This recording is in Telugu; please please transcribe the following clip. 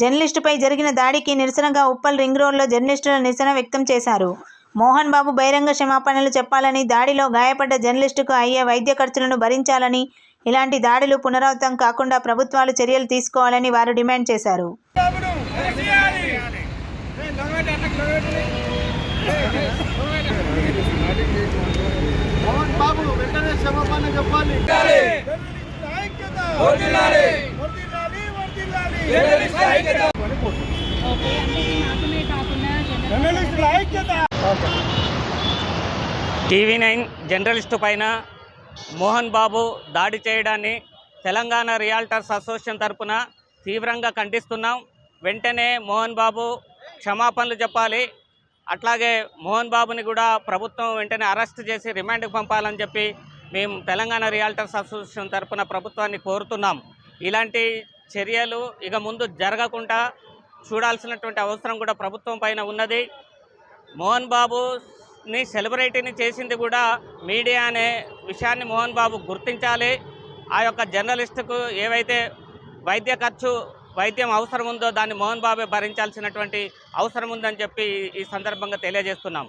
జర్నలిస్టుపై జరిగిన దాడికి నిరసనగా ఉప్పల్ రింగ్ రోడ్లో జర్నలిస్టుల నిరసన వ్యక్తం చేశారు. మోహన్ బాబు బహిరంగ క్షమాపణలు చెప్పాలని దాడిలో గాయపడ్డ జర్నలిస్టుకు అయ్యే వైద్య ఖర్చులను భరించాలని ఇలాంటి దాడులు పునరావృతం కాకుండా ప్రభుత్వాలు చర్యలు తీసుకోవాలని వారు డిమాండ్ చేశారు. మోహన్ బాబు వెంటనే క్షమాపణ చెప్పాలి. టీవీ నైన్ జర్నలిస్టు పైన మోహన్ బాబు దాడి చేయడాన్ని తెలంగాణ రియాల్టర్స్ అసోసియేషన్ తరపున తీవ్రంగా ఖండిస్తున్నాం. వెంటనే మోహన్ బాబు క్షమాపణలు చెప్పాలి. అట్లాగే మోహన్ బాబుని కూడా ప్రభుత్వం వెంటనే అరెస్ట్ చేసి రిమాండ్కి పంపాలని చెప్పి మేము తెలంగాణ రియాల్టర్స్ అసోసియేషన్ తరపున ప్రభుత్వాన్ని కోరుతున్నాం. ఇలాంటి చర్యలు ఇక ముందు జరగకుండా చూడాల్సినటువంటి అవసరం కూడా ప్రభుత్వం పైన ఉన్నది. మోహన్ బాబుని సెలబ్రిటీని చేసింది కూడా మీడియా అనే విషయాన్ని మోహన్ బాబు గుర్తించాలి. ఆ యొక్క జర్నలిస్టుకు ఏవైతే వైద్య ఖర్చు వైద్యం అవసరం ఉందో దాన్ని మోహన్ బాబే భరించాల్సినటువంటి అవసరం ఉందని చెప్పి ఈ సందర్భంగా తెలియజేస్తున్నాం.